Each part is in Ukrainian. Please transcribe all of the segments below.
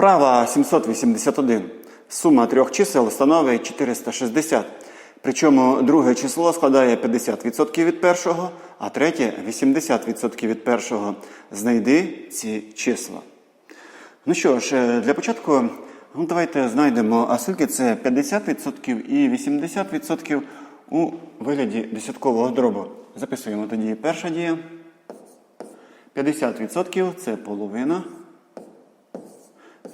Вправа 781. Сума трьох чисел становить 460. Причому друге число складає 50% від першого, а третє 80% від першого. Знайди ці числа. Ну що ж, е, для початку ну, давайте знайдемо, а скільки це 50% і 80% у вигляді десяткового дробу. Записуємо тоді перша дія. 50% це половина.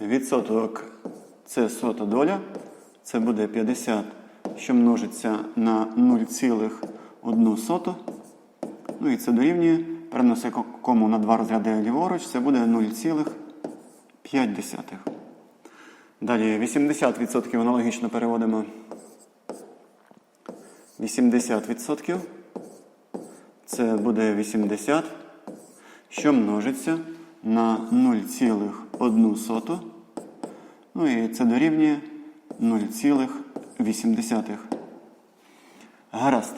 Відсоток це сота доля. Це буде 50, що множиться на 0,1 соту. Ну і це дорівнює. Переноси кому на два розряди ліворуч, це буде 0,5. Далі 80% аналогічно переводимо. 80% це буде 80, що множиться на 0,1 соту. Ну і це дорівнює 0,8. Гаразд.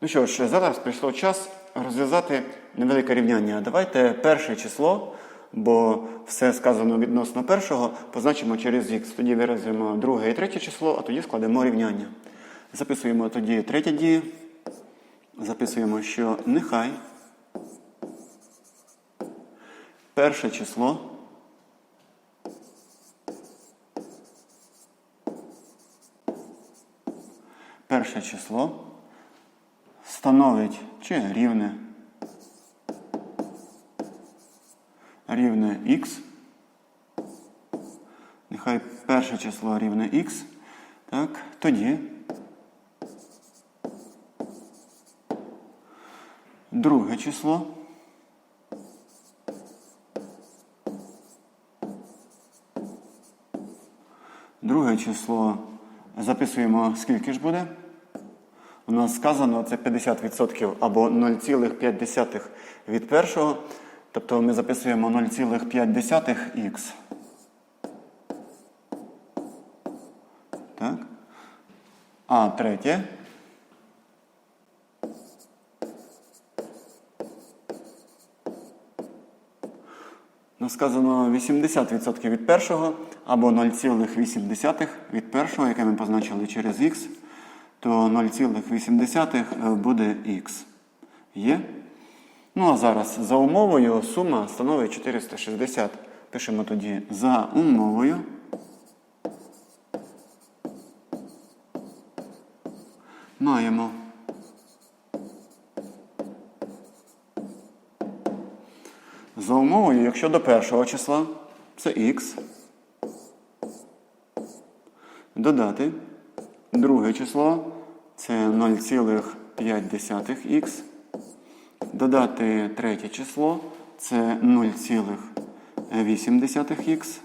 Ну що ж, зараз прийшло час розв'язати невелике рівняння. Давайте перше число, бо все сказано відносно першого, позначимо через х. Тоді виразимо друге і третє число, а тоді складемо рівняння. Записуємо тоді третє діє. Записуємо, що нехай перше число перше число становить чи рівне рівне х. Нехай перше число рівне х. Так, тоді друге число Друге число записуємо, скільки ж буде. У нас сказано це 50% або 0,5 від першого. Тобто ми записуємо 0,5х. Так. А третє. Ну, сказано 80% від першого або 0,8 від першого, яке ми позначили через х, то 0,8 буде х. Є? Ну, а зараз за умовою сума становить 460. Пишемо тоді за умовою. Маємо. За умовою, якщо до першого числа це х, додати друге число це 0,5х, додати третє число це 0,8х.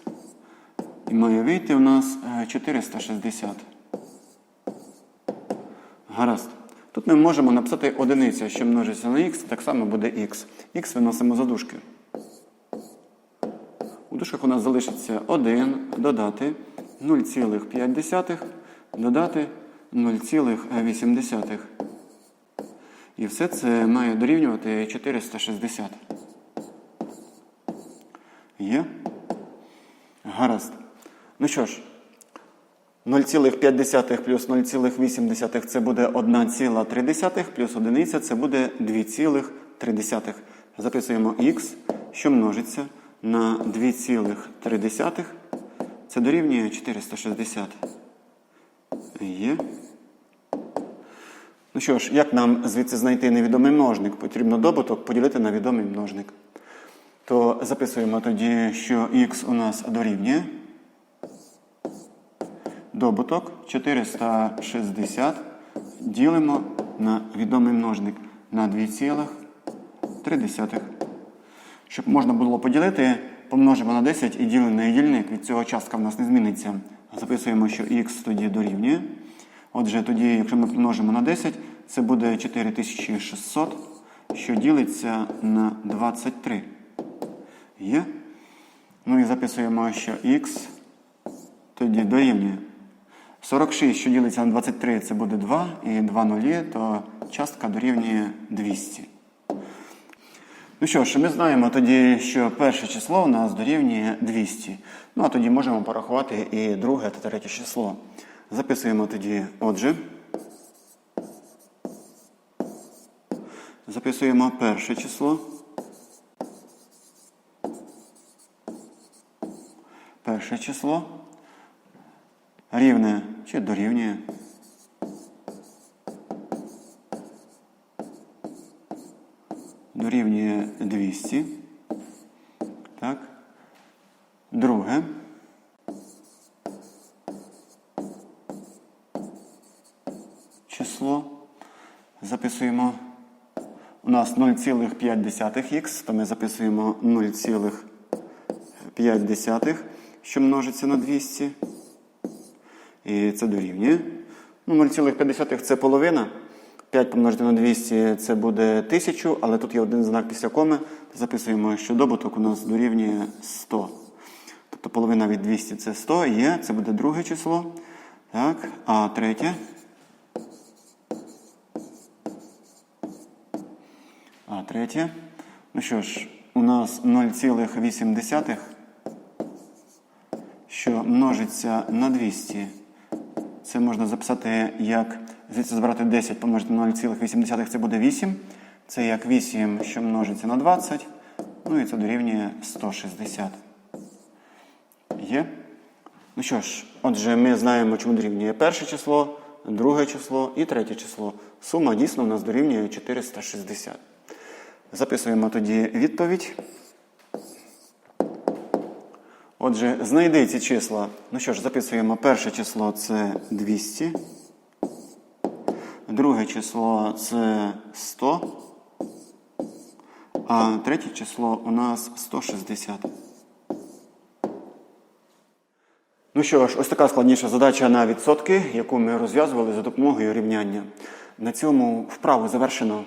І має вийти у нас е, 460. Гаразд. Тут ми можемо написати одиниця, що множиться на х, так само буде х. Х виносимо за дужки. У дужках у нас залишиться 1 додати 0,5 додати 0,8. І все це має дорівнювати 460. Є? Гаразд. Ну що ж, 0,5 плюс 0,8 це буде 1,3, плюс 1 це буде 2,3. Записуємо х, що множиться на 2,3. Це дорівнює 460. Є. Ну що ж, як нам звідси знайти невідомий множник? Потрібно добуток поділити на відомий множник. То записуємо тоді, що х у нас дорівнює. Добуток 460 ділимо на відомий множник на 2,3. Щоб можна було поділити, помножимо на 10 і ділимо на дільник. Від цього частка в нас не зміниться. Записуємо, що х тоді дорівнює. Отже, тоді, якщо ми помножимо на 10, це буде 4600, що ділиться на 23. Є? Ну і записуємо, що х тоді дорівнює. 46, що ділиться на 23, це буде 2, і 2 нулі, то частка дорівнює 200. Ну що ж, ми знаємо тоді, що перше число у нас дорівнює 200. Ну а тоді можемо порахувати і друге та третє число. Записуємо тоді, отже. Записуємо перше число. Перше число. Рівне чи дорівнює. Дорівнює 200. Так. Друге. Число. Записуємо. У нас 0,5х, то ми записуємо 0,5, що множиться на 200. І це дорівнює. Ну, 0,5 це половина. 5 помножити на 200 це буде 1000, але тут є один знак після коми. Записуємо, що добуток у нас дорівнює 100. Тобто половина від 200 це 100 є, це буде друге число. Так, а третє. А третє. Ну що ж, у нас 0,8, що множиться на 200. Це можна записати як звідси збирати 10 помножити на 0,8, це буде 8. Це як 8, що множиться на 20. Ну і це дорівнює 160. Є? Ну що ж, отже, ми знаємо, чому дорівнює перше число, друге число і третє число. Сума дійсно у нас дорівнює 460. Записуємо тоді відповідь. Отже, знайди ці числа. Ну що ж, записуємо перше число це 200. Друге число це 100. А третє число у нас 160. Ну що ж, ось така складніша задача на відсотки, яку ми розв'язували за допомогою рівняння. На цьому вправу завершено.